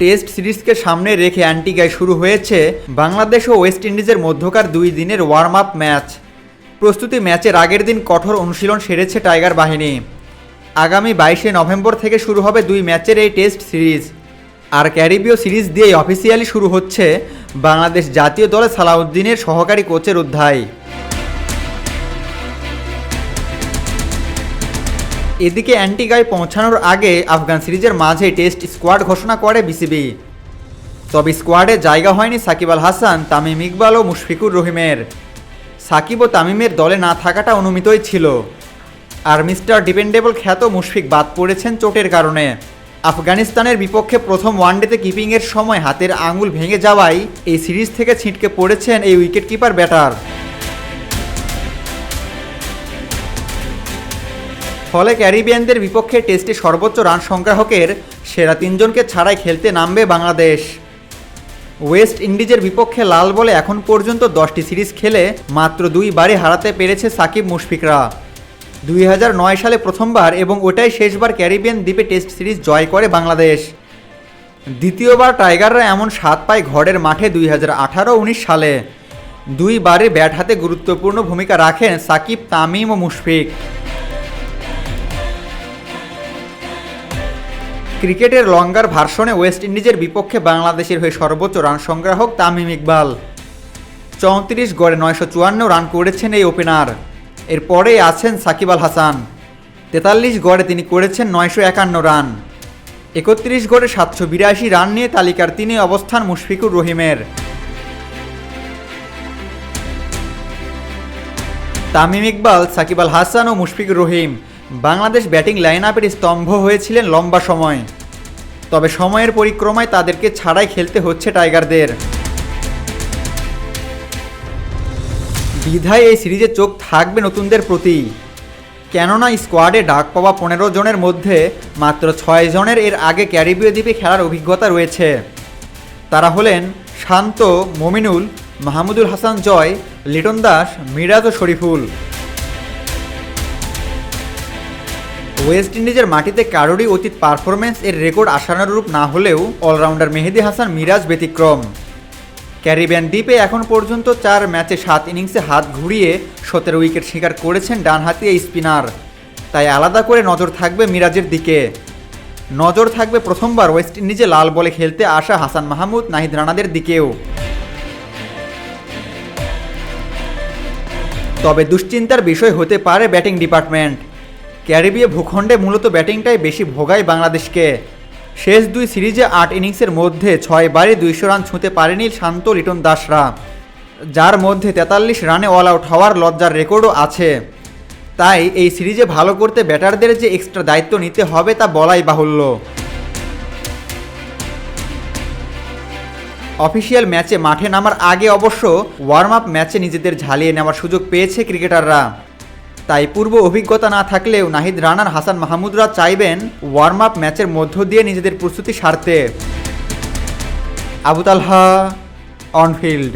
Test সিরিজকে সামনে রেখে অ্যান্টিগায় শুরু হয়েছে বাংলাদেশ ও ওয়েস্ট ইন্ডিজের মধ্যকার দুই দিনের ওয়ার্ম আপ ম্যাচ। প্রস্তুতি ম্যাচের আগের দিন কঠোর অনুশীলন সেরেছে টাইগার বাহিনী। আগামী বাইশে নভেম্বর থেকে শুরু হবে দুই ম্যাচের এই টেস্ট সিরিজ। আর ক্যারিবীয় সিরিজ দিয়েই অফিসিয়ালি শুরু হচ্ছে বাংলাদেশ জাতীয় দলে সালাউদ্দিনের সহকারী কোচের অধ্যায়। এদিকে অ্যান্টিগায় পৌঁছানোর আগে আফগান সিরিজের মাঝে টেস্ট স্কোয়াড ঘোষণা করে বিসিবি। তবে স্কোয়াডে জায়গা হয়নি সাকিব আল হাসান, তামিম ইকবাল ও মুশফিকুর রহিমের। সাকিব ও তামিমের দলে না থাকাটা অনুমিতই ছিল। আর মিস্টার ডিপেন্ডেবল খ্যাত মুশফিক বাদ পড়েছেন চোটের কারণে। আফগানিস্তানের বিপক্ষে প্রথম ওয়ানডেতে কিপিংয়ের সময় হাতের আঙুল ভেঙে যাওয়ায় এই সিরিজ থেকে ছিটকে পড়েছেন এই উইকেটকিপার ব্যাটার। ফলে ক্যারিবিয়ানদের বিপক্ষে টেস্টে সর্বোচ্চ রান সংগ্রাহকের সেরা তিনজনকে ছাড়াই খেলতে নামবে বাংলাদেশ। ওয়েস্ট ইন্ডিজের বিপক্ষে লাল বলে এখন পর্যন্ত দশটি সিরিজ খেলে মাত্র দুইবারই হারাতে পেরেছে সাকিব মুশফিকরা। দুই হাজার নয় সালে প্রথমবার এবং ওটাই শেষবার ক্যারিবিয়ান দ্বীপে টেস্ট সিরিজ জয় করে বাংলাদেশ। দ্বিতীয়বার টাইগাররা এমন স্বাদ পায় ঘরের মাঠে দুই হাজার আঠারো উনিশ সালে দুইবারে ব্যাট হাতে গুরুত্বপূর্ণ ভূমিকা রাখেন সাকিব, তামিম ও মুশফিক। ক্রিকেটের লঙ্গার ভার্সনে ওয়েস্ট ইন্ডিজের বিপক্ষে বাংলাদেশের হয়ে সর্বোচ্চ রান সংগ্রাহক তামিম ইকবাল। চৌত্রিশ গড়ে নয়শো চুয়ান্ন রান করেছেন এই ওপেনার। এরপরেই আছেন সাকিব আল হাসান। তেতাল্লিশ গড়ে তিনি করেছেন নয়শো একান্ন রান। একত্রিশ গড়ে সাতশো বিরাশি রান নিয়ে তালিকার তিনি অবস্থান মুশফিকুর রহিমের। তামিম ইকবাল, সাকিব আল হাসান ও মুশফিকুর রহিম বাংলাদেশ ব্যাটিং লাইন আপের স্তম্ভ হয়েছিলেন লম্বা সময়। তবে সময়ের পরিক্রমায় তাদেরকে ছাড়াই খেলতে হচ্ছে টাইগারদের। বিধায় এই সিরিজে চোখ থাকবে নতুনদের প্রতি। কেননা স্কোয়াডে ডাক পাওয়া পনেরো জনের মধ্যে মাত্র ছয় জনের এর আগে ক্যারিবীয় দ্বীপে খেলার অভিজ্ঞতা রয়েছে। তারা হলেন শান্ত, মমিনুল, মাহমুদুল হাসান জয়, লিটন দাস, মিরাজ ও শরীফুল। ওয়েস্ট ইন্ডিজের মাটিতে কারোরই অতীত পারফরমেন্স এর রেকর্ড আশানুরূপ না হলেও অলরাউন্ডার মেহেদি হাসান মিরাজ ব্যতিক্রম। ক্যারিবিয়ান দ্বীপে এখন পর্যন্ত চার ম্যাচে সাত ইনিংসে হাত ঘুরিয়ে সতেরো উইকেট শিকার করেছেন ডানহাতি এই স্পিনার তাই আলাদা করে নজর থাকবে মিরাজের দিকে। নজর থাকবে প্রথমবার ওয়েস্ট ইন্ডিজে লাল বলে খেলতে আসা হাসান মাহমুদ, নাহিদ রানাদের দিকেও। তবে দুশ্চিন্তার বিষয় হতে পারে ব্যাটিং ডিপার্টমেন্ট। ক্যারিবীয় ভূখণ্ডে মূলত ব্যাটিংটাই বেশি ভোগায় বাংলাদেশকে। শেষ দুই সিরিজে আট ইনিংসের মধ্যে ছয় বারে দুইশো রান ছুঁতে পারেনি শান্ত লিটন দাসরা, যার মধ্যে তেতাল্লিশ রানে অল আউট হওয়ার লজ্জার রেকর্ডও আছে। তাই এই সিরিজে ভালো করতে ব্যাটারদের যে এক্সট্রা দায়িত্ব নিতে হবে তা বলাই বাহুল্য। অফিসিয়াল ম্যাচে মাঠে নামার আগে অবশ্য ওয়ার্ম আপ ম্যাচে নিজেদের ঝালিয়ে নেওয়ার সুযোগ পেয়েছে ক্রিকেটাররা। তাই পূর্ব অভিজ্ঞতা না থাকলেও নাহিদ রানার হাসান মাহমুদরা চাইবেন ওয়ার্ম আপ ম্যাচের মধ্য দিয়ে নিজেদের প্রস্তুতি সারতে। Abu Talha, on field.